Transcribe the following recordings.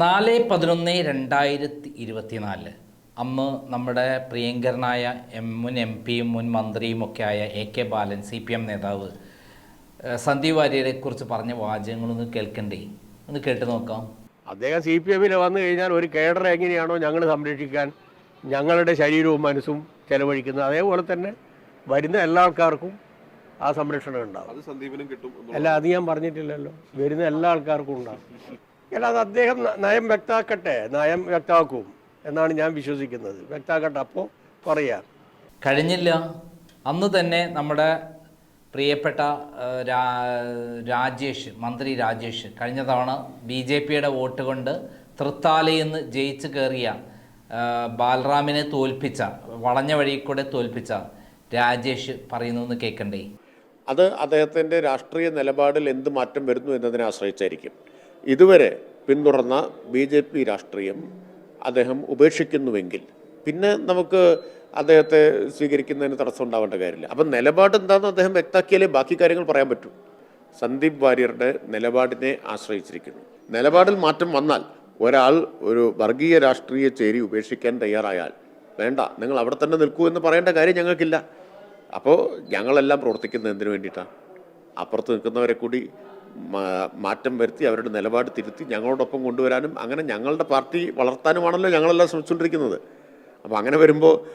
നാല് പതിനൊന്ന് രണ്ടായിരത്തി ഇരുപത്തിനാല്. അന്ന് നമ്മുടെ പ്രിയങ്കരനായ എം മുൻ എം പിയും മുൻ മന്ത്രിയും ഒക്കെ ആയ A K Balan C P M നേതാവ് സന്ദീപ് വാര്യരെ കുറിച്ച് പറഞ്ഞ വാചകങ്ങളൊന്ന് കേൾക്കണ്ടേ? ഒന്ന് കേട്ട് നോക്കാം. അദ്ദേഹം സി പി എമ്മിൽ വന്നു കഴിഞ്ഞാൽ ഒരു കേഡർ എങ്ങനെയാണോ ഞങ്ങൾ സംരക്ഷിക്കാൻ ഞങ്ങളുടെ ശരീരവും മനസ്സും ചെലവഴിക്കുന്നത്. അതേപോലെ തന്നെ വരുന്ന എല്ലാ ആൾക്കാർക്കും ആ സംരക്ഷണം ഉണ്ടാവും. അത് സന്ദീപിനും കിട്ടും അല്ല അത് ഞാൻ പറഞ്ഞിട്ടില്ലല്ലോ. വരുന്ന എല്ലാ ആൾക്കാർക്കും ഉണ്ടാവും. അല്ല അത് അദ്ദേഹം നയം വ്യക്തമാക്കട്ടെ നയം വ്യക്തമാക്കും എന്നാണ് ഞാൻ വിശ്വസിക്കുന്നത്. വ്യക്തമാക്കട്ടെ അപ്പോൾ പറയാം. കഴിഞ്ഞില്ല. അന്ന് തന്നെ നമ്മുടെ പ്രിയപ്പെട്ട രാ- രാജേഷ് മന്ത്രി രാജേഷ് കഴിഞ്ഞ തവണ ബി ജെ പിയുടെ വോട്ട് കൊണ്ട് തൃത്താലയിൽ നിന്ന് ജയിച്ച് കയറിയ ബാലറാമിനെ തോൽപ്പിച്ച വളഞ്ഞ വഴി കൂടെ തോൽപ്പിച്ച രാജേഷ് പറയുന്നു കേൾക്കണ്ടേ അത് അദ്ദേഹത്തിന്റെ രാഷ്ട്രീയ നിലപാടിൽ എന്ത് മാറ്റം വരുന്നു എന്നതിനെ ആശ്രയിച്ചായിരിക്കും. ഇതുവരെ പിന്തുടർന്ന ബി ജെ പി രാഷ്ട്രീയം അദ്ദേഹം ഉപേക്ഷിക്കുന്നുവെങ്കിൽ പിന്നെ നമുക്ക് അദ്ദേഹത്തെ സ്വീകരിക്കുന്നതിന് തടസ്സം ഉണ്ടാവേണ്ട കാര്യമില്ല. അപ്പം നിലപാട് എന്താണെന്ന് അദ്ദേഹം വ്യക്താക്കിയാലേ ബാക്കി കാര്യങ്ങൾ പറയാൻ പറ്റൂ. സന്ദീപ് വാര്യരുടെ നിലപാടിനെ ആശ്രയിച്ചിരിക്കുന്നു. നിലപാടിൽ മാറ്റം വന്നാൽ ഒരാൾ ഒരു വർഗീയ രാഷ്ട്രീയ ചേരി ഉപേക്ഷിക്കാൻ തയ്യാറായാൽ വേണ്ട നിങ്ങൾ അവിടെ തന്നെ നിൽക്കൂ എന്ന് പറയേണ്ട കാര്യം ഞങ്ങൾക്കില്ല. അപ്പോൾ ഞങ്ങളെല്ലാം പ്രവർത്തിക്കുന്നത് എന്തിനു വേണ്ടിയിട്ടാണ് അപ്പുറത്ത് നിൽക്കുന്നവരെ കൂടി മാറ്റം വരുത്തി അവരുടെ നിലപാട് തിരുത്തി ഞങ്ങളോടൊപ്പം കൊണ്ടുവരാനും അങ്ങനെ ഞങ്ങളുടെ പാർട്ടി വളർത്താനുമാണല്ലോ ഞങ്ങളെല്ലാം ശ്രമിച്ചുകൊണ്ടിരിക്കുന്നത്. അപ്പോൾ അങ്ങനെ വരുമ്പോൾ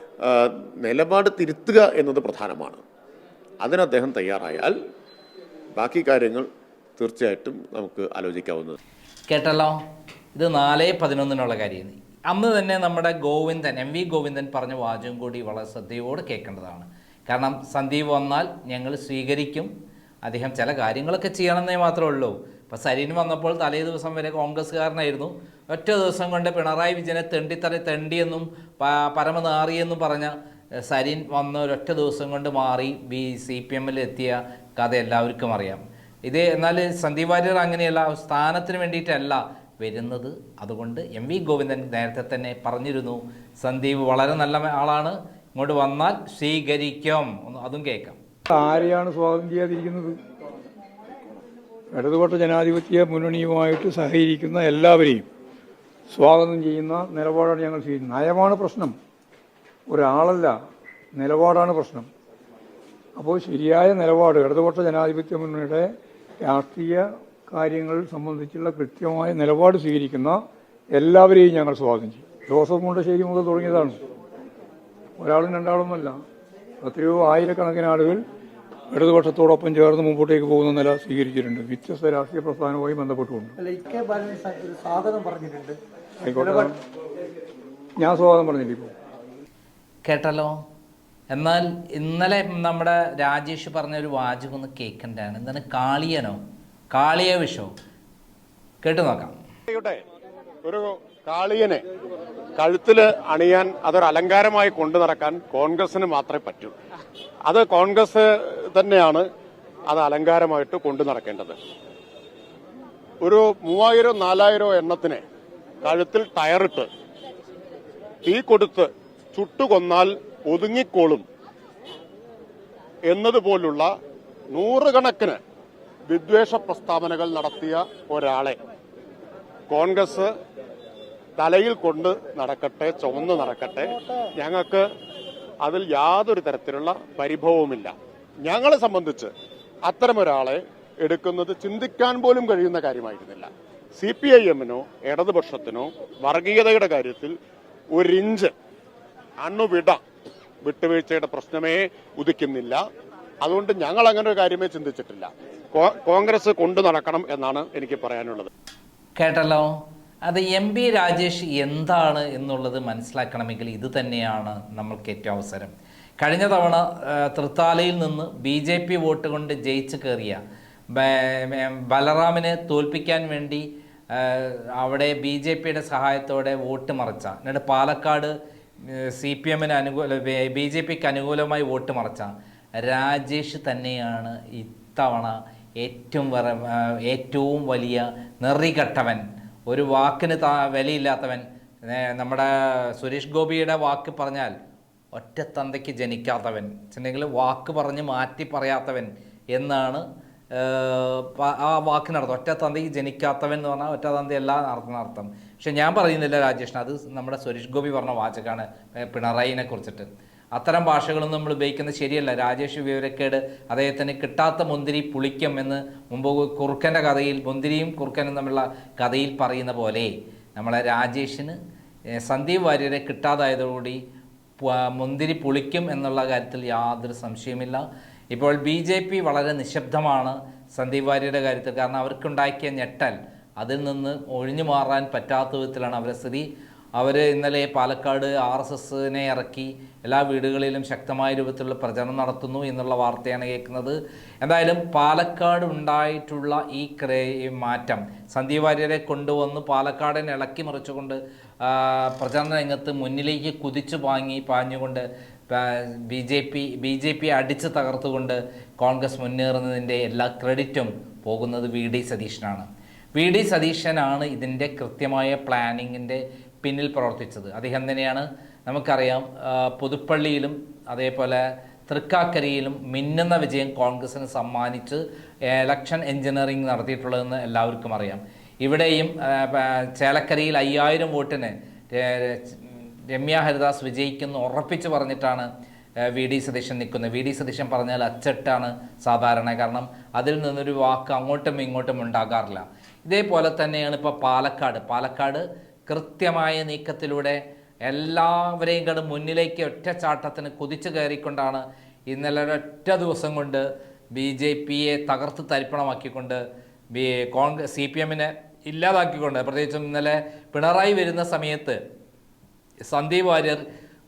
നിലപാട് തിരുത്തുക എന്നത് പ്രധാനമാണ്. അതിന് അദ്ദേഹം തയ്യാറായാൽ ബാക്കി കാര്യങ്ങൾ തീർച്ചയായിട്ടും നമുക്ക് ആലോചിക്കാവുന്നത് കേട്ടല്ലോ? ഇത് നാല് പതിനൊന്നിനുള്ള കാര്യം. അന്ന് തന്നെ നമ്മുടെ ഗോവിന്ദൻ എം വി ഗോവിന്ദൻ പറഞ്ഞ വാചകം കൂടി വളരെ ശ്രദ്ധയോട് കേൾക്കേണ്ടതാണ്. കാരണം സന്ദീപ് വന്നാൽ ഞങ്ങൾ സ്വീകരിക്കും അദ്ദേഹം ചില കാര്യങ്ങളൊക്കെ ചെയ്യണമെന്നേ മാത്രമേ ഉള്ളൂ. ഇപ്പോൾ സരീൻ വന്നപ്പോൾ തലേ ദിവസം വരെ കോൺഗ്രസ്സുകാരനായിരുന്നു. ഒറ്റ ദിവസം കൊണ്ട് പിണറായി വിജയനെ തെണ്ടിത്തല തെണ്ടിയെന്നും പരമനാറിയെന്നും പറഞ്ഞ സരീൻ വന്ന ഒരൊറ്റ ദിവസം കൊണ്ട് മാറി ബി സി പി എമ്മിൽ എത്തിയ കഥ എല്ലാവർക്കും അറിയാം. ഇത് എന്നാൽ സന്ദീപ് വാര്യർ അങ്ങനെയല്ല സ്ഥാനത്തിന് വേണ്ടിയിട്ടല്ല വരുന്നത്. അതുകൊണ്ട് എം വി ഗോവിന്ദൻ നേരത്തെ തന്നെ പറഞ്ഞിരുന്നു സന്ദീപ് വളരെ നല്ല ആളാണ്. ഇങ്ങോട്ട് വന്നാൽ സ്വീകരിക്കും. അതും കേൾക്കാം. ആരെയാണ് സ്വാഗതം ചെയ്യാതിരിക്കുന്നത്? ഇടതുപക്ഷ ജനാധിപത്യ മുന്നണിയുമായിട്ട് സഹകരിക്കുന്ന എല്ലാവരെയും സ്വാഗതം ചെയ്യുന്ന നിലപാടാണ് ഞങ്ങൾ ചെയ്യുന്നത് നയമാണ് പ്രശ്നം. ഒരാളല്ല നിലപാടാണ് പ്രശ്നം. അപ്പോൾ ശരിയായ നിലപാട് ഇടതുപക്ഷ ജനാധിപത്യ മുന്നണിയുടെ രാഷ്ട്രീയ കാര്യങ്ങൾ സംബന്ധിച്ചുള്ള കൃത്യമായ നിലപാട് സ്വീകരിക്കുന്ന എല്ലാവരെയും ഞങ്ങൾ സ്വാഗതം ചെയ്യും. ജോസഫ് മുണ്ടശ്ശേരി മുതൽ തുടങ്ങിയതാണ്. ഒരാളും രണ്ടാളൊന്നുമല്ല എത്രയോ ആയിരക്കണക്കിന് ആളുകൾ ഇടതുപക്ഷത്തോടൊപ്പം ചേർന്ന് മുമ്പോട്ടേക്ക് പോകുന്ന നില സ്വീകരിച്ചിട്ടുണ്ട്. വ്യത്യസ്ത രാഷ്ട്രീയ പ്രസ്ഥാനവുമായി ബന്ധപ്പെട്ടുകൊണ്ട്. ഞാൻ സ്വാഗതം പറഞ്ഞില്ല ഇപ്പോൾ കേട്ടല്ലോ? എന്നാൽ ഇന്നലെ നമ്മുടെ രാജേഷ് പറഞ്ഞ ഒരു വാചകം ഒന്ന് കേൾക്കണ്ടാണ്. എന്താണ്? കാളിയനോ? കാളിയ വിഷോ? കേട്ടു നോക്കാം. ഒരു കാളിയനെ കഴുത്തിൽ അണിയാൻ അതൊരു അലങ്കാരമായി കൊണ്ടു നടക്കാൻ കോൺഗ്രസിന് മാത്രമേ പറ്റൂ. അത് കോൺഗ്രസ് തന്നെയാണ് അത് അലങ്കാരമായിട്ട് കൊണ്ടു നടക്കേണ്ടത്. ഒരു മൂവായിരം നാലായിരോ എണ്ണത്തിന് കഴുത്തിൽ ടയറിട്ട് തീ കൊടുത്ത് ചുട്ടുകൊന്നാൽ ഒതുങ്ങിക്കോളും എന്നതുപോലുള്ള നൂറുകണക്കിന് വിദ്വേഷ പ്രസ്താവനകൾ നടത്തിയ ഒരാളെ കോൺഗ്രസ് തലയിൽ കൊണ്ട് നടക്കട്ടെ ചുമന്ന് നടക്കട്ടെ ഞങ്ങൾക്ക് അതിൽ യാതൊരു തരത്തിലുള്ള പരിഭവവുമില്ല. ഞങ്ങളെ സംബന്ധിച്ച് അത്തരമൊരാളെ എടുക്കുന്നത് ചിന്തിക്കാൻ പോലും കഴിയുന്ന കാര്യമായിരുന്നില്ല. സി പി ഐ എമ്മിനോ ഇടതുപക്ഷത്തിനോ വർഗീയതയുടെ കാര്യത്തിൽ ഒരിഞ്ച് അണുവിട വിട്ടുവീഴ്ചയുടെ പ്രശ്നമേ ഉദിക്കുന്നില്ല. അതുകൊണ്ട് ഞങ്ങൾ അങ്ങനെ ഒരു കാര്യമേ ചിന്തിച്ചിട്ടില്ല. കോൺഗ്രസ് കൊണ്ടു നടക്കണം എന്നാണ് എനിക്ക് പറയാനുള്ളത്. കേട്ടല്ലോ? അത് എം പി രാജേഷ് എന്താണ് എന്നുള്ളത് മനസ്സിലാക്കണമെങ്കിൽ ഇത് തന്നെയാണ് നമ്മൾക്ക് ഏറ്റവും അവസരം. കഴിഞ്ഞ തവണ തൃത്താലയിൽ നിന്ന് ബി ജെ പി വോട്ട് കൊണ്ട് ജയിച്ച് കയറിയ ബലറാമിനെ തോൽപ്പിക്കാൻ വേണ്ടി അവിടെ ബി ജെ പിയുടെ സഹായത്തോടെ വോട്ട് മറച്ച എന്നിട്ട് പാലക്കാട് സി പി എമ്മിന് അനുകൂല ബി ജെ പിക്ക് അനുകൂലമായി വോട്ട് മറച്ച രാജേഷ് തന്നെയാണ് ഇത്തവണ ഏറ്റവും ഏറ്റവും വലിയ നെറികെട്ടവൻ. ഒരു വാക്കിന് താ വിലയില്ലാത്തവൻ നമ്മുടെ സുരേഷ് ഗോപിയുടെ വാക്ക് പറഞ്ഞാൽ ഒറ്റ തന്തയ്ക്ക് ജനിക്കാത്തവൻ അല്ലെങ്കിൽ വാക്ക് പറഞ്ഞ് മാറ്റി പറയാത്തവൻ എന്നാണ് ആ വാക്കിനർത്ഥം ഒറ്റ തന്തയ്ക്ക് ജനിക്കാത്തവൻ എന്ന് പറഞ്ഞാൽ ഒറ്റ തന്തയല്ല അർത്ഥം അർത്ഥം. പക്ഷെ ഞാൻ പറയുന്നില്ല രാജേഷിന് അത് നമ്മുടെ സുരേഷ് ഗോപി പറഞ്ഞ വാചകമാണ് പിണറായിനെ കുറിച്ചിട്ട്. അത്തരം ഭാഷകളൊന്നും നമ്മൾ ഉപയോഗിക്കുന്നത് ശരിയല്ല. രാജേഷ് വിവരക്കേട് അദ്ദേഹത്തിന് കിട്ടാത്ത മുന്തിരി പുളിക്കും എന്ന് മുമ്പ് കുറുക്കന്റെ കഥയിൽ മുന്തിരിയും കുറുക്കനും തമ്മിലുള്ള കഥയിൽ പറയുന്ന പോലെ നമ്മളെ രാജേഷിന് സന്ദീപ് വാര്യരെ കിട്ടാതായതോടുകൂടി മുന്തിരി പുളിക്കും എന്നുള്ള കാര്യത്തിൽ യാതൊരു സംശയമില്ല ഇപ്പോൾ ബി ജെ പി വളരെ നിശബ്ദമാണ് സന്ദീപ് വാര്യരുടെ കാര്യത്തിൽ. കാരണം അവർക്കുണ്ടാക്കിയ ഞെട്ടൽ അതിൽ നിന്ന് ഒഴിഞ്ഞു മാറാൻ പറ്റാത്ത വിധത്തിലാണ് അവരെ സ്ഥിതി. അവർ ഇന്നലെ പാലക്കാട് ആർ എസ് എസിനെ ഇറക്കി എല്ലാ വീടുകളിലും ശക്തമായ രൂപത്തിലുള്ള പ്രചരണം നടത്തുന്നു എന്നുള്ള വാർത്തയാണ് കേൾക്കുന്നത്. എന്തായാലും പാലക്കാട് ഉണ്ടായിട്ടുള്ള ഈ ക്രേ മാറ്റം സന്ദീപ് വാര്യരെ കൊണ്ടുവന്ന് പാലക്കാടിനെ ഇളക്കി മറിച്ചുകൊണ്ട് പ്രചരണ രംഗത്ത് മുന്നിലേക്ക് കുതിച്ചു പാങ്ങി പാഞ്ഞുകൊണ്ട് B J P B J P അടിച്ച് തകർത്തുകൊണ്ട് കോൺഗ്രസ് മുന്നേറുന്നതിന്റെ എല്ലാ ക്രെഡിറ്റും പോകുന്നത് വി ഡി സതീശനാണ്. വി ഡി സതീശനാണ് ഇതിന്റെ കൃത്യമായ പ്ലാനിങ്ങിന്റെ പിന്നിൽ പ്രവർത്തിച്ചത്. അദ്ദേഹം തന്നെയാണ് നമുക്കറിയാം പുതുപ്പള്ളിയിലും അതേപോലെ തൃക്കാക്കരയിലും മിന്നുന്ന വിജയം കോൺഗ്രസിന് സമ്മാനിച്ച് ഇലക്ഷൻ എഞ്ചിനീയറിംഗ് നടത്തിയിട്ടുള്ളതെന്ന് എല്ലാവർക്കും അറിയാം. ഇവിടെയും ചേലക്കരയിൽ അയ്യായിരം വോട്ടിന് രമ്യ ഹരിദാസ് വിജയിക്കുന്നു ഉറപ്പിച്ച് പറഞ്ഞിട്ടാണ് വി ഡി സതീശൻ നിൽക്കുന്നത്. വി ഡി സതീശൻ പറഞ്ഞാൽ അച്ചട്ടാണ് സാധാരണ കാരണം അതിൽ നിന്നൊരു വാക്ക് അങ്ങോട്ടും ഇങ്ങോട്ടും ഉണ്ടാകാറില്ല. ഇതേപോലെ തന്നെയാണ് ഇപ്പോൾ പാലക്കാട്. പാലക്കാട് കൃത്യമായ നീക്കത്തിലൂടെ എല്ലാവരെയും കണ്ട് മുന്നിലേക്ക് ഒറ്റച്ചാട്ടത്തിന് കുതിച്ചു കയറിക്കൊണ്ടാണ് ഇന്നലെ ഒരൊറ്റ ദിവസം കൊണ്ട് ബി ജെ പിയെ തകർത്ത് തരിപ്പണമാക്കിക്കൊണ്ട് ബി കോൺഗ്രസ് സി പി എമ്മിനെ ഇല്ലാതാക്കിക്കൊണ്ട്. പ്രത്യേകിച്ചും ഇന്നലെ പിണറായി വരുന്ന സമയത്ത് സന്ദീപ് വാര്യർ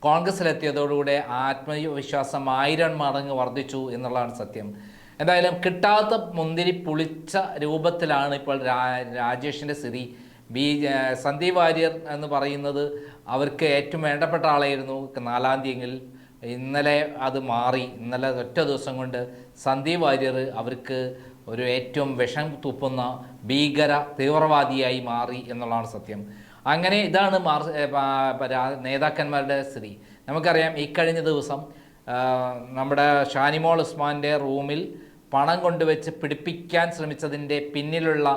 കോൺഗ്രസ്സിലെത്തിയതോടുകൂടെ ആത്മവിശ്വാസം ആയിരം മടങ്ങ് വർദ്ധിച്ചു എന്നുള്ളതാണ് സത്യം. എന്തായാലും കിട്ടാത്ത മുന്തിരി പുളിച്ച രൂപത്തിലാണ് ഇപ്പോൾ രാജേഷിന്റെ സ്ഥിതി. ബി സന്ദീപ് വാര്യർ എന്ന് പറയുന്നത് അവർക്ക് ഏറ്റവും വേണ്ടപ്പെട്ട ആളായിരുന്നു നാലാം തീയതിയിൽ. ഇന്നലെ അത് മാറി. ഇന്നലെ ഒറ്റ ദിവസം കൊണ്ട് സന്ദീപ് വാര്യർ അവർക്ക് ഒരു ഏറ്റവും വിഷം തുപ്പുന്ന ഭീകര തീവ്രവാദിയായി മാറി എന്നുള്ളതാണ് സത്യം. അങ്ങനെ ഇതാണ് മാർ നേതാക്കന്മാരുടെ സ്ഥിതി. നമുക്കറിയാം ഈ കഴിഞ്ഞ ദിവസം നമ്മുടെ ഷാനിമോൾ ഉസ്മാന്റെ റൂമിൽ പണം കൊണ്ടുവച്ച് പിടിപ്പിക്കാൻ ശ്രമിച്ചതിന്റെ പിന്നിലുള്ള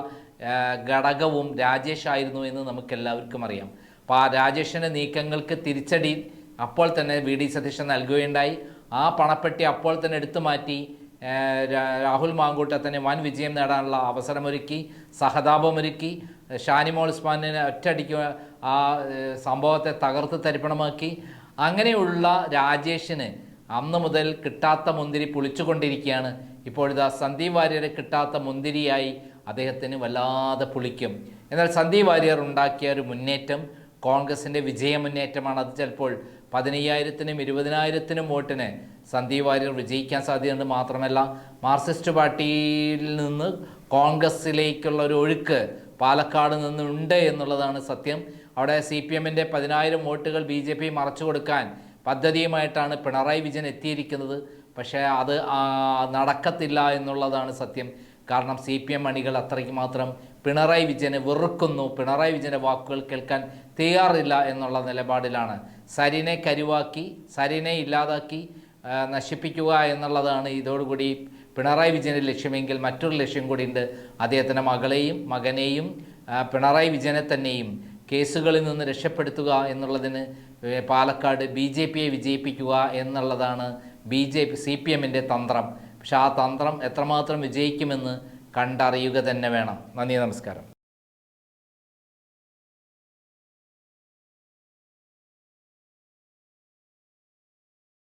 ഘടകവും രാജേഷ് ആയിരുന്നു എന്ന് നമുക്കെല്ലാവർക്കും അറിയാം. അപ്പോൾ ആ രാജേഷിന്റെ നീക്കങ്ങൾക്ക് തിരിച്ചടി അപ്പോൾ തന്നെ വി ഡി സതീശൻ നൽകുകയുണ്ടായി. ആ പണപ്പെട്ടി അപ്പോൾ തന്നെ എടുത്തു മാറ്റി രാഹുൽ മാങ്കൂട്ടത്തിന് വൻ വിജയം നേടാനുള്ള അവസരമൊരുക്കി സഹതാപമൊരുക്കി ഷാനിമോൾ ഉസ്മാനിനെ ഒറ്റയടിക്ക് ആ സംഭവത്തെ തകർത്ത് തരിപ്പണമാക്കി. അങ്ങനെയുള്ള രാജേഷിന് അന്ന് മുതൽ കിട്ടാത്ത മുന്തിരി പുളിച്ചുകൊണ്ടിരിക്കുകയാണ്. ഇപ്പോഴിതാ സന്ദീപ് വാര്യരെ കിട്ടാത്ത മുന്തിരിയായി അദ്ദേഹത്തിന് വല്ലാതെ പുളിക്കും. എന്നാൽ സന്ദീപ് വാര്യർ ഉണ്ടാക്കിയ ഒരു മുന്നേറ്റം കോൺഗ്രസിന്റെ വിജയ മുന്നേറ്റമാണ്. അത് ചിലപ്പോൾ പതിനയ്യായിരത്തിനും ഇരുപതിനായിരത്തിനും വോട്ടിന് സന്ദീപ് വാര്യർ വിജയിക്കാൻ സാധ്യതയുണ്ട് മാത്രമല്ല മാർക്സിസ്റ്റ് പാർട്ടിയിൽ നിന്ന് കോൺഗ്രസ്സിലേക്കുള്ള ഒരു ഒഴുക്ക് പാലക്കാട് നിന്നുണ്ട് എന്നുള്ളതാണ് സത്യം. അവിടെ സി പി എമ്മിന്റെ പതിനായിരം വോട്ടുകൾ ബി ജെ പി മറച്ചു കൊടുക്കാൻ പദ്ധതിയുമായിട്ടാണ് പിണറായി വിജയൻ എത്തിയിരിക്കുന്നത്. പക്ഷേ അത് നടക്കത്തില്ല എന്നുള്ളതാണ് സത്യം. കാരണം സി പി എം അണികൾ അത്രയ്ക്ക് മാത്രം പിണറായി വിജയനെ വെറുക്കുന്നു. പിണറായി വിജയന്റെ വാക്കുകൾ കേൾക്കാൻ തയ്യാറില്ല എന്നുള്ള നിലപാടിലാണ്. സരിനെ കരുവാക്കി സരിനെ ഇല്ലാതാക്കി നശിപ്പിക്കുക എന്നുള്ളതാണ് ഇതോടുകൂടി പിണറായി വിജയന്റെ ലക്ഷ്യമെങ്കിൽ മറ്റൊരു ലക്ഷ്യം കൂടിയുണ്ട്. അദ്ദേഹത്തിന്റെ മകളെയും മകനെയും പിണറായി വിജയനെ തന്നെയും കേസുകളിൽ നിന്ന് രക്ഷപ്പെടുത്തുക എന്നുള്ളതിന് പാലക്കാട് ബി ജെ പിയെ വിജയിപ്പിക്കുക എന്നുള്ളതാണ് B J P C P എമ്മിന്റെ തന്ത്രം. പക്ഷെ ആ തന്ത്രം എത്രമാത്രം വിജയിക്കുമെന്ന് കണ്ടറിയുക തന്നെ വേണം. നന്ദി നമസ്കാരം.